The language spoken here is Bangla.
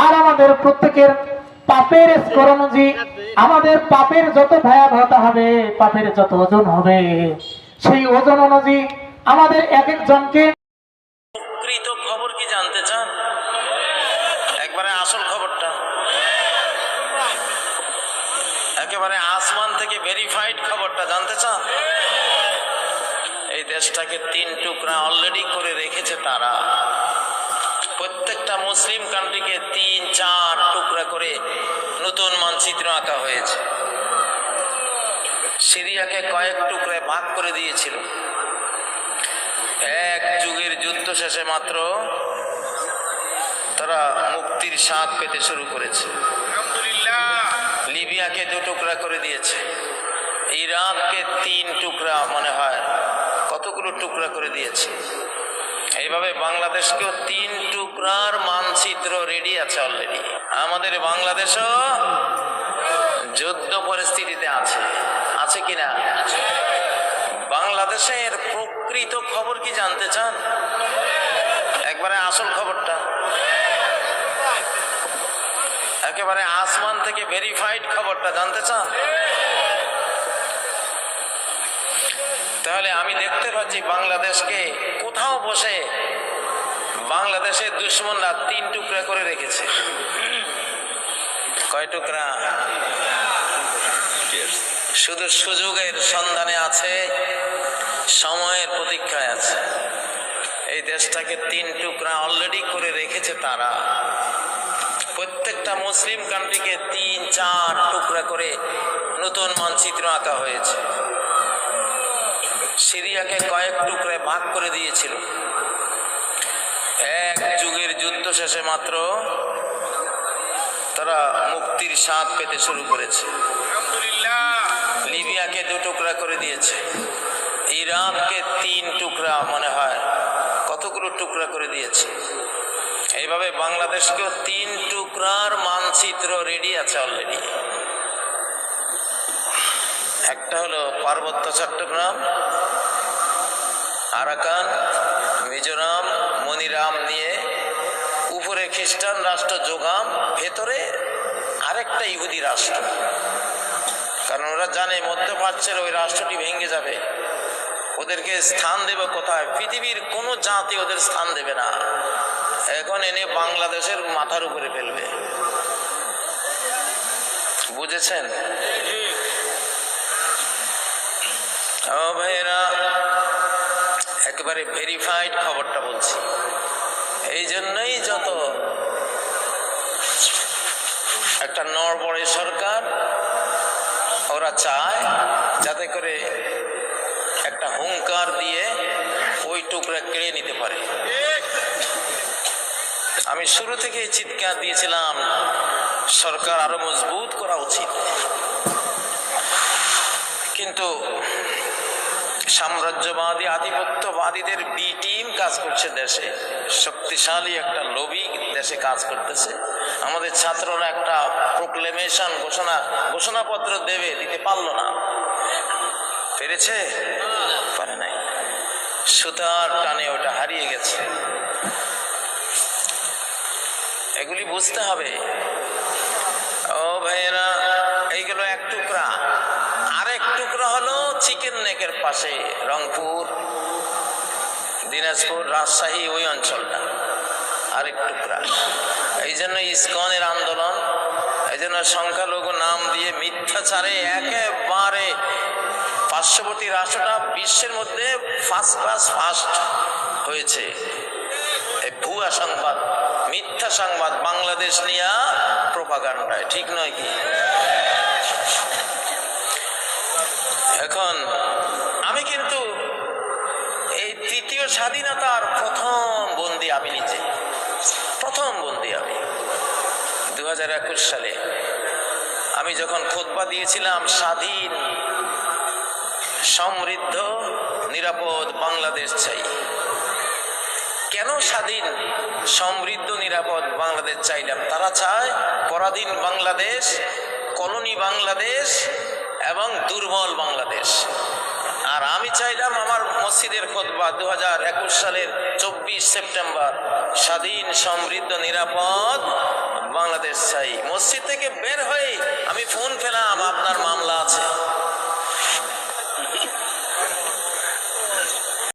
আর আমাদের প্রত্যেকের পাপের স্কোর অনুযায়ী আমাদের পাপের যত ভয়াবহতা হবে, পাপের যত ওজন হবে, সেই ওজন অনুযায়ী আমাদের এক একজনকে জানতে চান? একবারে আসল খবরটা। একেবারে আসমান থেকে ভেরিফাইড খবরটা জানতে চান? এই দেশটাকে তিন টুকরা অলরেডি করে রেখেছে তারা। প্রত্যেকটা মুসলিম কান্ট্রিকে তিন চার টুকরা করে নতুন মানচিত্র আঁকা হয়েছে। সিরিয়াকে কয়েক টুকরায় ভাগ করে দিয়েছিল। এক যুগের যুদ্ধ শেষে মাত্র তারা মুক্তির স্বাদ পেতে শুরু করেছে। লিবিয়াকে দু টুকরা করে দিয়েছে। ইরানকে তিন টুকরা মনে হয় কতগুলো টুকরা করে দিয়েছে। এইভাবে বাংলাদেশকেও তিন টুকরার মানচিত্র রেডি আছে অলরেডি আমাদের বাংলাদেশও যুদ্ধ পরিস্থিতিতে আছে। আছে কিনা? বাংলাদেশের প্রকৃত খবর কি জানতে চান? একবারে আসল খবরটা। একেবারে আসমান থেকে ভেরিফাইড খবরটা জানতে চান? তাহলে আমি দেখতে পাচ্ছি বাংলাদেশকে কোথাও বসে বাংলাদেশের দুশ্মনরা তিন টুকরা করে রেখেছে। কয় টুকরা? শুধু সুযোগের সন্ধানে আছে, সময়ের প্রতীক্ষায় আছে। এই দেশটাকে তিন টুকরা অলরেডি করে রেখেছে তারা। প্রত্যেকটা মুসলিম কান্ট্রিকে তিন, চার টুকরা করে নতুন মানচিত্র আঁকা হয়েছে। সিরিয়াকে কয়েক টুকরায় ভাগ করে দিয়েছিল। যুগের যুদ্ধ শেষে মাত্র তারা মুক্তির স্বাদ পেতে শুরু করেছে। লিবিয়াকে দু টুকরা করে দিয়েছে। ইরানকে তিন টুকরা মনে হয় কতগুলো টুকরা করে দিয়েছে। এইভাবে বাংলাদেশকেও তিন টুকরার মানচিত্র রেডি আছে অলরেডি একটা হলো পার্বত্য চট্টগ্রাম আরাকান মিজোরাম খ্রিস্টান রাষ্ট্র যোগাম ভেতরে আরেকটা ইহুদি রাষ্ট্র। কারণ ওরা জানে মধ্যপ্রাচ্যের ওই রাষ্ট্রটি ভেঙে যাবে। ওদেরকে স্থান দেবে কোথায়? পৃথিবীর কোনো জাতি ওদের স্থান দেবে না। এখন এনে বাংলাদেশের মাথার উপরে ফেলবে। বুঝেছেন? ভাইয়েরা, একেবারে ভেরিফাইড খবরটা বলছি। এই জন্যই যত একটা নড়বড়ে সরকার ওরা চায় যাতে করে একটা হুঙ্কার দিয়ে ওই টুকরা কেড়ে নিতে পারে। আমি শুরু থেকে চিৎকার দিয়েছিলাম, সরকার আরও মজবুত করা উচিত। কিন্তু সাম্রাজ্যবাদী, আধিপত্যবাদীদের বি টিম কাজ করছে দেশে। শক্তিশালী একটা লবি দেশে কাজ করতেছে। আমাদের ছাত্ররা একটা প্রোক্লেমেশন ঘোষণা, ঘোষণাপত্র দেবে, দিতে পারল না। পেরেছে? পারে নাই। সুতার টানে ওটা হারিয়ে গেছে। এগুলি বুঝতে হবে। ও ভাইয়েরা নেকের পাশে রংপুর, দিনাজপুর, রাজশাহী ওই অঞ্চলটা আরেক টুকরা এই জন্য ইস্কনের আন্দোলন, এই জন্য সংখ্যালঘু নাম দিয়ে মিথ্যাচারে একেবারে পার্শ্ববর্তী রাষ্ট্রটা বিশ্বের মধ্যে ফার্স্ট ক্লাস ফার্স্ট হয়েছে। এই ভুয়া সংবাদ, মিথ্যা সংবাদ বাংলাদেশ নিয়ে প্রপাগান্ডায় ঠিক নয় কি? এখন, আমি কিন্তু এই তৃতীয় স্বাধীনতার প্রথম বন্দি আমি নিজে। প্রথম বন্দি আমি। দু হাজার একুশ সালে আমি যখন খোদবা দিয়েছিলাম, স্বাধীন, সমৃদ্ধ, নিরাপদ বাংলাদেশ চাই। কেন স্বাধীন, সমৃদ্ধ, নিরাপদ বাংলাদেশ চাইলাম? তারা চায় পরাধীন বাংলাদেশ, কলোনি বাংলাদেশ এবং দুর্বল বাংলাদেশ। আর আমি চাইলাম আমার মসজিদের খোদবা দু হাজার একুশ সালের চব্বিশ সেপ্টেম্বর, স্বাধীন, সমৃদ্ধ, নিরাপদ বাংলাদেশ চাই। মসজিদ থেকে বের হয়ে আমি ফোন পেলাম, আপনার মা